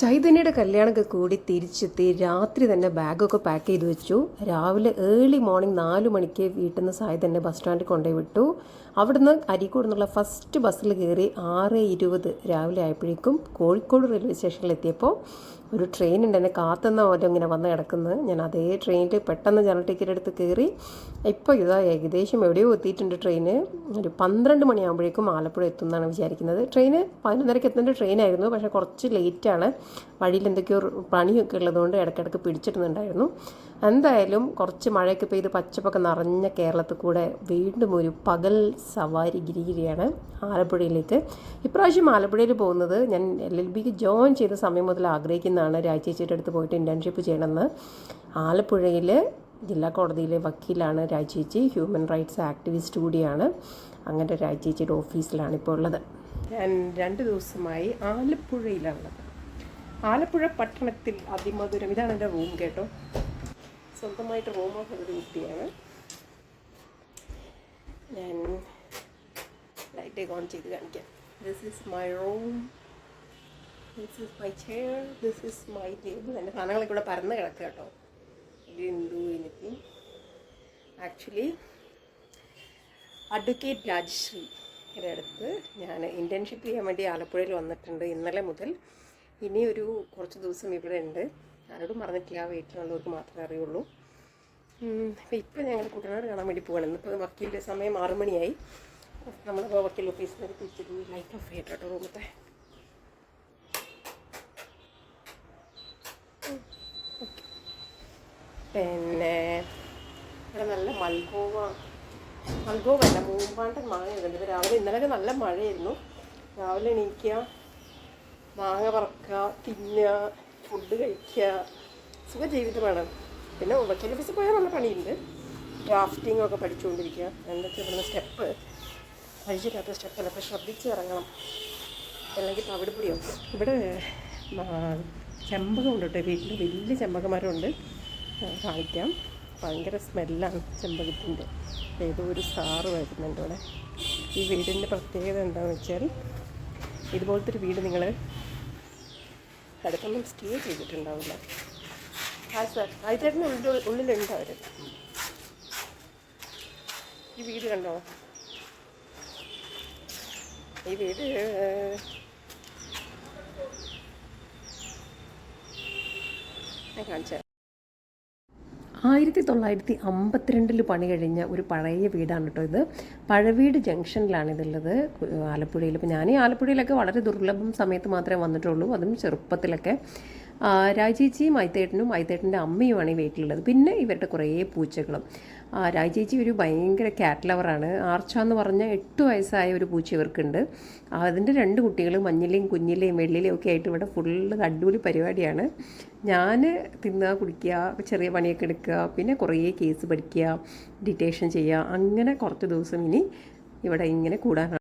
ചൈതന്യയുടെ കല്യാണമൊക്കെ കൂടി തിരിച്ചെത്തി രാത്രി തന്നെ ബാഗൊക്കെ പാക്ക് ചെയ്ത് വെച്ചു. രാവിലെ ഏർലി മോർണിംഗ് നാല് മണിക്ക് വീട്ടിൽ നിന്ന് സായി തന്നെ ബസ് സ്റ്റാൻഡിൽ കൊണ്ടുപോയി വിട്ടു. അവിടുന്ന് അരീക്കോട് നിന്നുള്ള ഫസ്റ്റ് ബസ്സിൽ കയറി ആറ് ഇരുപത് രാവിലെ ആയപ്പോഴേക്കും കോഴിക്കോട് റെയിൽവേ സ്റ്റേഷനിൽ എത്തിയപ്പോൾ ഒരു ട്രെയിൻ ഉണ്ട്. എന്നെ കാത്തുന്ന പോലെ ഇങ്ങനെ വന്ന് കിടക്കുന്നത്. ഞാൻ അതേ ട്രെയിനിൽ പെട്ടെന്ന് ജനറൽ ടിക്കറ്റ് എടുത്ത് കയറി. ഇപ്പോൾ ഇതാ ഏകദേശം എവിടെയോ എത്തിയിട്ടുണ്ട് ട്രെയിൻ ഒരു പന്ത്രണ്ട് മണിയാകുമ്പോഴേക്കും ആലപ്പുഴ എത്തും എന്നാണ് വിചാരിക്കുന്നത്. ട്രെയിന് പതിനൊന്നരയ്ക്ക് എത്തേണ്ട ട്രെയിനായിരുന്നു പക്ഷേ കുറച്ച് ലേറ്റാണ് വഴിയിൽ എന്തൊക്കെയോ പണിയൊക്കെ ഉള്ളതുകൊണ്ട് ഇടയ്ക്കിടയ്ക്ക് പിടിച്ചിടുന്നുണ്ടായിരുന്നു. എന്തായാലും കുറച്ച് മഴയൊക്കെ പെയ്ത് പച്ചപ്പൊക്കെ നിറഞ്ഞ കേരളത്തിൽ കൂടെ വീണ്ടും ഒരു പകൽ സവാരി ഗിരിഗിരിയാണ് ആലപ്പുഴയിലേക്ക്. ഇപ്രാവശ്യം ആലപ്പുഴയിൽ പോകുന്നത് ഞാൻ എൽ എൽ ബിക്ക് ജോയിൻ ചെയ്ത സമയം മുതൽ ആഗ്രഹിക്കുന്നതാണ് രാജേച്ചിയുടെ അടുത്ത് പോയിട്ട് ഇന്റേൺഷിപ്പ് ചെയ്യണമെന്ന്. ആലപ്പുഴയിൽ ജില്ലാ കോടതിയിലെ വക്കീലാണ് രാജേച്ചി ഹ്യൂമൻ റൈറ്റ്സ് ആക്ടിവിസ്റ്റ് കൂടിയാണ്. അങ്ങനെ രാജേച്ചിയുടെ ഓഫീസിലാണ് ഇപ്പോൾ ഉള്ളത്. ഞാൻ രണ്ട് ദിവസമായി ആലപ്പുഴയിലാണുള്ളത്. ആലപ്പുഴ പട്ടണത്തിൽ അതിമധുരം. ഇതാണ് എന്റെ റൂം കേട്ടോ. സ്വന്തമായിട്ട് റൂമൊക്കെ ഒരു കുട്ടിയാണ്. ഞാൻ ലൈറ്റ് ഓൺ ചെയ്ത് കാണിക്കാം. This is my room this is my chair this is my table എന്റെ സാധനങ്ങളൊക്കെ ഇവിടെ പരന്ന് കിടക്കുക കേട്ടോ. Do anything actually advocate Rajashree അടുത്ത് ഞാൻ ഇന്റേൺഷിപ്പ് ചെയ്യാൻ വേണ്ടി ആലപ്പുഴയിൽ വന്നിട്ടുണ്ട് ഇന്നലെ മുതൽ. ഇനി ഒരു കുറച്ച് ദിവസം ഇവിടെ ഉണ്ട്. ആരോടും പറഞ്ഞിട്ടില്ല. വീട്ടിലുള്ളവർക്ക് മാത്രമേ അറിയുള്ളൂ. അപ്പോൾ ഇപ്പോൾ ഞങ്ങൾ കുട്ടനാട് കാണാൻ വേണ്ടി പോകണം ഇന്നിപ്പോൾ വക്കീലിന്റെ സമയം ആറുമണിയായി. നമ്മളിപ്പോൾ വക്കീൽ ഓഫീസിൽ നിന്ന് തിരിച്ചിട്ട് ലൈറ്റ് ഓഫ് കേട്ടോ റൂമത്തെ. പിന്നെ ഇവിടെ നല്ല മൽഗോവ. മൽഗോവ അല്ല മൂമ്പാണ്ടൻ മാങ്ങ ഇടുന്നത്. രാവിലെ ഇന്നലെയൊക്കെ നല്ല മഴയായിരുന്നു. രാവിലെ എണീക്കുക മാങ്ങ പറക്കുക തിന്നുക ഫുഡ് കഴിക്കുക സുഖ സുഖജീവിതമാണ് പിന്നെ വക്കീൽ ഓഫീസിൽ പോയാൽ നല്ല പണിയുണ്ട്. ഡ്രാഫ്റ്റിംഗ് ഒക്കെ പഠിച്ചുകൊണ്ടിരിക്കുക എന്തൊക്കെ ഇവിടുന്ന് സ്റ്റെപ്പ് പരിചയമില്ലാത്ത സ്റ്റെപ്പല്ല അപ്പോൾ ശ്രദ്ധിച്ച് ഇറങ്ങണം. അല്ലെങ്കിൽ തവിടുപിടിയോ ഇവിടെ ചെമ്പകമുണ്ട് കേട്ടോ. വീട്ടിൽ വലിയ ചെമ്പകമരമുണ്ട് കാണിക്കാം. ഭയങ്കര സ്മെല്ലാണ് ചെമ്പകത്തിന്റെ. ഏതോ ഒരു സാറ് വരുന്നുണ്ട് ഇവിടെ. ഈ വീടിന്റെ പ്രത്യേകത എന്താണെന്ന് വെച്ചാൽ ഇതുപോലത്തെ ഒരു വീട് നിങ്ങൾ അടുത്തൊന്നും സ്റ്റേ ചെയ്തിട്ടുണ്ടാവില്ല. ആ സാർ ആയിട്ടേട്ടന്റെ ഉള്ളിൽ ഉള്ളിലുണ്ട് അവർ? ഈ വീട് കണ്ടോ? ഈ വീട് ഞാൻ കാണിച്ചു ആയിരത്തി തൊള്ളായിരത്തി അമ്പത്തിരണ്ടിൽ പണി കഴിഞ്ഞ ഒരു പഴയ വീടാണ് കേട്ടോ ഇത്. പഴവീട് ജംഗ്ഷനിലാണ് ഇതുള്ളത്. ആലപ്പുഴയിൽ ഇപ്പോൾ ഞാൻ ഈ ആലപ്പുഴയിലൊക്കെ വളരെ ദുർലഭം സമയത്ത് മാത്രമേ വന്നിട്ടുള്ളൂ. അതും ചെറുപ്പത്തിലൊക്കെ. രാജേച്ചിയും മൈത്തേട്ടനും മൈത്തേട്ടന്റെ അമ്മയുമാണ് ഈ വീട്ടിലുള്ളത്. പിന്നെ ഇവരുടെ കുറേ പൂച്ചകളും. രാജേച്ചി ഒരു ഭയങ്കര കാറ്റ് ലവറാണ് ആർച്ച എന്ന് പറഞ്ഞ എട്ട് വയസ്സായ ഒരു പൂച്ച ഇവർക്കുണ്ട്. അതിന്റെ രണ്ട് കുട്ടികൾ മഞ്ഞിലെയും കുഞ്ഞിലെയും വെള്ളിലെയും ഒക്കെ ആയിട്ട് ഇവിടെ ഫുള്ള് അടിപൊളി പരിപാടിയാണ്. ഞാൻ തിന്നുക കുടിക്കുക ചെറിയ പണിയൊക്കെ എടുക്കുക പിന്നെ കുറേ കേസ് പഠിക്കുക ഡിറ്റേഷൻ ചെയ്യുക അങ്ങനെ കുറച്ച് ദിവസം ഇനി ഇവിടെ ഇങ്ങനെ കൂടാനാണ്.